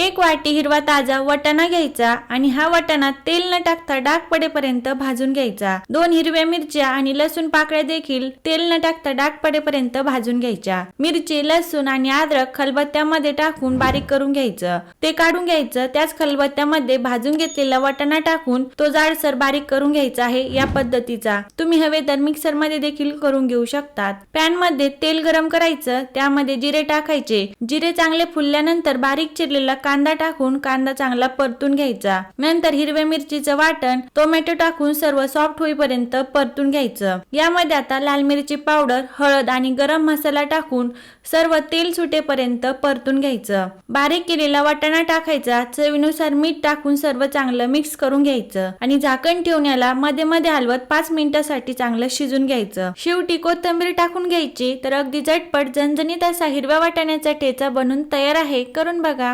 एक वाटी हिरवा ताजा वटाणा घ्यायचा आणि हा वटाणा तेल न टाकता डाग पडेपर्यंत भाजून घ्यायचा. दोन हिरव्या मिरच्या आणि लसूण पाकळ्या देखील तेल न टाकता डाग पडेपर्यंत भाजून घ्यायच्या. मिरची लसूण आणि अद्रक खलबत्त्यामध्ये टाकून बारीक करून घ्यायचं. ते काढून घ्यायचं. त्याच खलबत्त्यामध्ये भाजून घेतलेला वटाणा टाकून तो जाडसर बारीक करून घ्यायचा आहे या पद्धतीचा. तुम्ही हवे तर मिक्सरमध्ये देखील करून घेऊ शकतात. पॅनमध्ये तेल गरम करायचं. त्यामध्ये जिरे टाकायचे. जिरे चांगले फुलल्यानंतर बारीक चिरलेला कांदा टाकून कांदा चांगला परतून घ्यायचा. नंतर हिरव्या मिरचीचं वाटण टोमॅटो टाकून सर्व सॉफ्ट होईपर्यंत परतून घ्यायचं. यामध्ये आता लाल मिरची पावडर हळद आणि गरम मसाला टाकून सर्व तेल सुटेपर्यंत परतून घ्यायचं. बारीक केलेला वाटाणा टाकायचा. चवीनुसार मीठ टाकून सर्व चांगलं मिक्स करून घ्यायचं आणि झाकण ठेवण्याला मध्ये मध्ये हलवत पाच मिनिटासाठी चांगलं शिजून घ्यायचं. शेवटी कोथिंबीर टाकून घ्यायची. तर अगदी झटपट झणझणीत असा हिरव्या वाटाण्याचा ठेचा बनून तयार आहे. करून बघा.